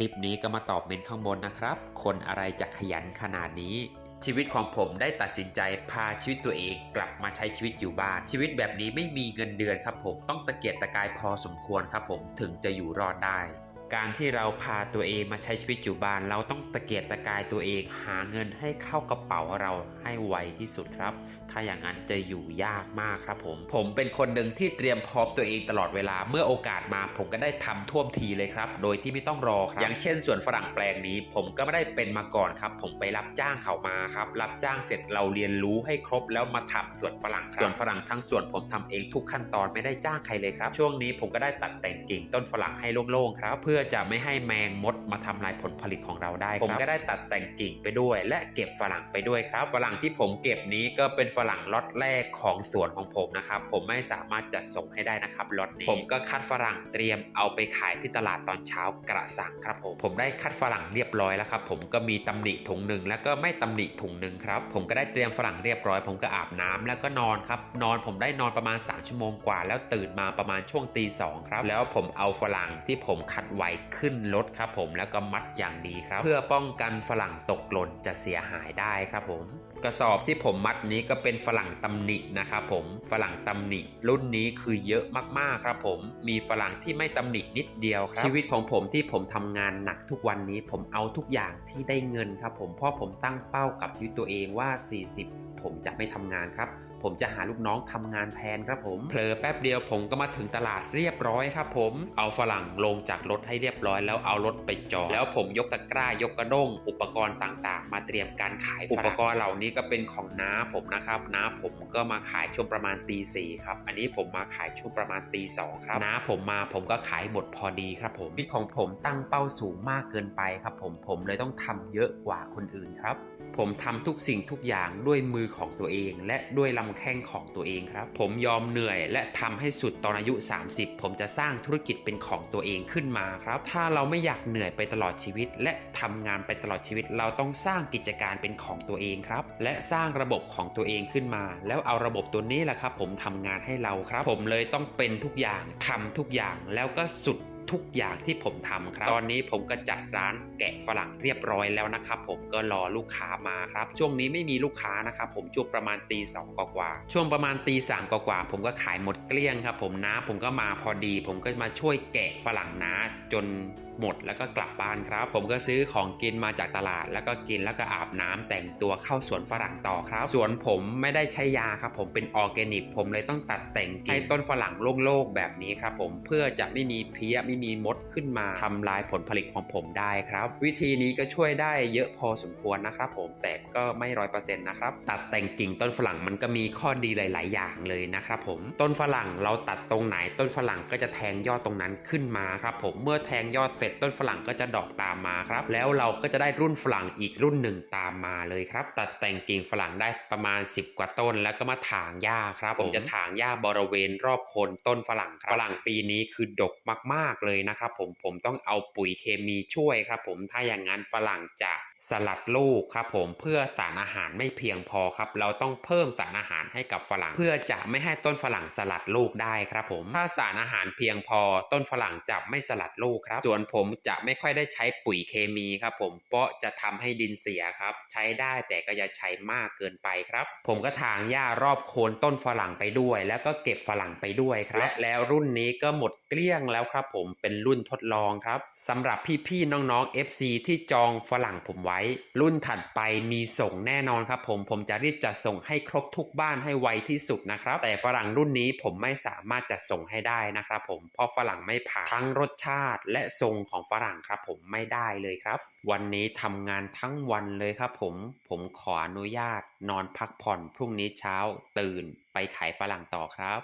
ลิปนี้ก็มาตอบเมนข้างบนนะครับ คนอะไรจะขยันขนาดนี้ ชีวิตของผมได้ตัดสินใจพาชีวิตตัวเองกลับมาใช้ชีวิตอยู่บ้าน ชีวิตแบบนี้ไม่มีเงินเดือนครับผมต้องตะเกียกตะกายพอสมควรครับผมถึงจะอยู่รอดได้ การที่เราพาตัวเองมาใช้ชีวิตอยู่บ้าน เราต้องตะเกียกตะกายตัวเองหาเงินให้เข้ากระเป๋าเราให้ไวที่สุดครับ ถ้าอย่างนั้นจะอยู่ยากมากครับผม ผมเป็นคนหนึ่งที่เตรียมพร้อมตัวเองตลอดเวลาเมื่อโอกาสมา ผมก็ได้ทำท่วมทีเลยครับ โดยที่ไม่ต้องรอครับ อย่างเช่นสวนฝรั่งแปลงนี้ ผมก็ไม่ได้เป็นมาก่อนครับ ผมไปรับจ้างเขามาครับ รับจ้างเสร็จเราเรียนรู้ให้ครบแล้วมาทำสวนฝรั่งครับสวนฝรั่งทั้งสวนผมทำเองทุกขั้นตอนไม่ได้จ้างใครเลยครับ ช่วงนี้ผมก็ได้ตัดแต่งกิ่งต้นฝรั่งให้โล่งๆครับ เพื่อจะไม่ให้แมงมดมาทำลายผลผลิตของเราได้ครับผมก็ได้ตัดแต่งกิ่งไปด้วย และเก็บฝรั่งไปด้วยครับฝรั่งที่ผมเก็บนี้ก็เป็นฝรั่งล็อตแรกของสวนของผมนะครับผมไม่สามารถจัดส่งให้ได้นะครับล็อตนี้ผมก็คัดฝรั่งเตรียมเอาไปขายที่ตลาดตอนเช้ากระสังครับผมผมได้คัดฝรั่งเรียบร้อยแล้วครับผมก็มีตำหนิถุงหนึ่งแล้วก็ไม่ตำหนิถุงหนึ่งครับผมก็ได้เตรียมฝรั่งเรียบร้อย ผมก็อาบน้ำแล้วก็นอนครับนอนผมได้นอนประมาณ 3 ชั่วโมงกว่า แล้วตื่นมาประมาณช่วงตีสองครับแล้วผมเอาฝรั่งที่ผมคัดไว้ขึ้นรถครับผมแล้วก็มัดอย่างดีครับ เพื่อป้องกันฝรั่งตกหล่นจะเสียหายได้ครับผม กระสอบที่ผมมัดนี้ก็เป็นฝรั่งตำหนินะครับผมฝรั่งตำหนิ รุ่นนี้คือเยอะมากๆครับผมมีฝรั่งที่ไม่ตำหนินิดเดียวครับชีวิตของผมที่ผมทำงานหนักทุกวันนี้ ผมเอาทุกอย่างที่ได้เงินครับผมเพราะผมตั้งเป้ากับชีวิตตัวเองว่า 40 ผมจะไม่ทำงานครับ ผมจะหาลูกน้องทำงานแทนครับผมเผลอแป๊บเดียวผมก็มาถึงตลาดเรียบร้อยครับผมเอาฝรั่งลงจากรถให้เรียบร้อยแล้วเอารถไปจอดแล้วผมยกตะกร้ายกกระด้ง อุปกรณ์ต่างๆ มาเตรียมการขายอุปกรณ์เหล่านี้ก็เป็นของน้าผมนะครับน้าผมก็มาขายช่วงประมาณตีสี่ครับอันนี้ผมมาขายช่วงประมาณตีสองครับน้าผมมาผมก็ขายหมดพอดีครับผมชีวิตของผมตั้งเป้าสูงมากเกินไปครับผมผมเลยต้องทำเยอะกว่าคนอื่นครับ ผมทำทุกสิ่งทุกอย่างด้วยมือของตัวเอง และด้วยลำแข้งของตัวเองครับ ผมยอมเหนื่อยและทำให้สุดตอนอายุ 30 ผมจะสร้างธุรกิจเป็นของตัวเองขึ้นมาครับ ถ้าเราไม่อยากเหนื่อยไปตลอดชีวิต และทำงานไปตลอดชีวิต เราต้องสร้างกิจการเป็นของตัวเองครับ และสร้างระบบของตัวเองขึ้นมา แล้วเอาระบบตัวนี้แหละครับ ผมทำงานให้เราครับ ผมเลยต้องเป็นทุกอย่างทำทุกอย่างแล้วก็สุด ทุกอย่างที่ผมทำครับ ตอนนี้ผมก็จัดร้านแกะฝรั่งเรียบร้อยแล้วนะครับผมก็รอลูกค้ามาครับ ช่วงนี้ไม่มีลูกค้านะครับผมช่วงประมาณตีสองกว่าช่วงประมาณตีสามกว่าผมก็ขายหมดเกลี้ยงครับผมน้าผมก็มาพอดี ผมก็มาช่วยแกะฝรั่งน้าจนหมดแล้วก็กลับบ้านครับ ผมก็ซื้อของกินมาจากตลาด แล้วก็กินแล้วก็อาบน้ำแต่งตัวเข้าสวนฝรั่งต่อครับ สวนผมไม่ได้ใช้ยาครับ ผมเป็นออร์แกนิก ผมเลยต้องตัดแต่งกิ่งให้ต้นฝรั่งโล่งๆแบบนี้ครับผมเพื่อจะไม่มีเพี้ยไม่มีมดขึ้นมาทำลายผลผลิตของผมได้ครับ วิธีนี้ก็ช่วยได้เยอะพอสมควรนะครับผมแต่ก็ไม่ร้อยเปอร์เซ็นต์นะครับตัดแต่งกิ่งต้นฝรั่งมันก็มีข้อดีหลาย ๆ อย่างเลยนะครับผมต้นฝรั่งเราตัดตรงไหนต้นฝรั่งก็จะแทงยอดตรงนั้นขึ้นมาครับผมเมื่อแทงยอดเสร็จต้นฝรั่งก็จะดอกตามมาครับแล้วเราก็จะได้รุ่นฝรั่งอีกรุ่นหนึ่งตามมาเลยครับตัดแต่งกิ่งฝรั่งได้ประมาณ 10 กว่าต้น แล้วก็มาถางหญ้าครับผมจะถางหญ้าบริเวณรอบโคนต้นฝรั่งครับฝรั่งปีนี้คือดกมากๆเลยนะครับผมผมต้องเอาปุ๋ยเคมีช่วยครับผมถ้าอย่างนั้นฝรั่งจะสลัดลูกครับผมเพื่อสารอาหารไม่เพียงพอครับ เราต้องเพิ่มสารอาหารให้กับฝรั่ง เพื่อจะไม่ให้ต้นฝรั่งสลัดลูกได้ครับผมถ้าสารอาหารเพียงพอ ต้นฝรั่งจะไม่สลัดลูกครับส่วนผมจะไม่ค่อยได้ใช้ปุ๋ยเคมีครับผมเพราะจะทำให้ดินเสียครับ ใช้ได้แต่ก็อย่าใช้มากเกินไปครับ ผมก็ถางหญ้ารอบโคนต้นฝรั่งไปด้วย แล้วก็เก็บฝรั่งไปด้วยครับและแล้วรุ่นนี้ก็หมด เกลี้ยงแล้วครับผมเป็นรุ่นทดลองครับสำหรับพี่ๆน้องๆ FC ที่จองฝรั่งผมไว้ รุ่นถัดไปมีส่งแน่นอนครับผมผมจะรีบจัดส่งให้ครบทุกบ้านให้ไวที่สุดนะครับ แต่ฝรั่งรุ่นนี้ผมไม่สามารถจัดส่งให้ได้นะครับผมเพราะฝรั่งไม่ผ่านทั้งรสชาติและทรงของฝรั่งครับผมไม่ได้เลยครับ วันนี้ทำงานทั้งวันเลยครับผมผมขออนุญาตนอนพักผ่อนพรุ่งนี้เช้าตื่นไปขายฝรั่งต่อครับ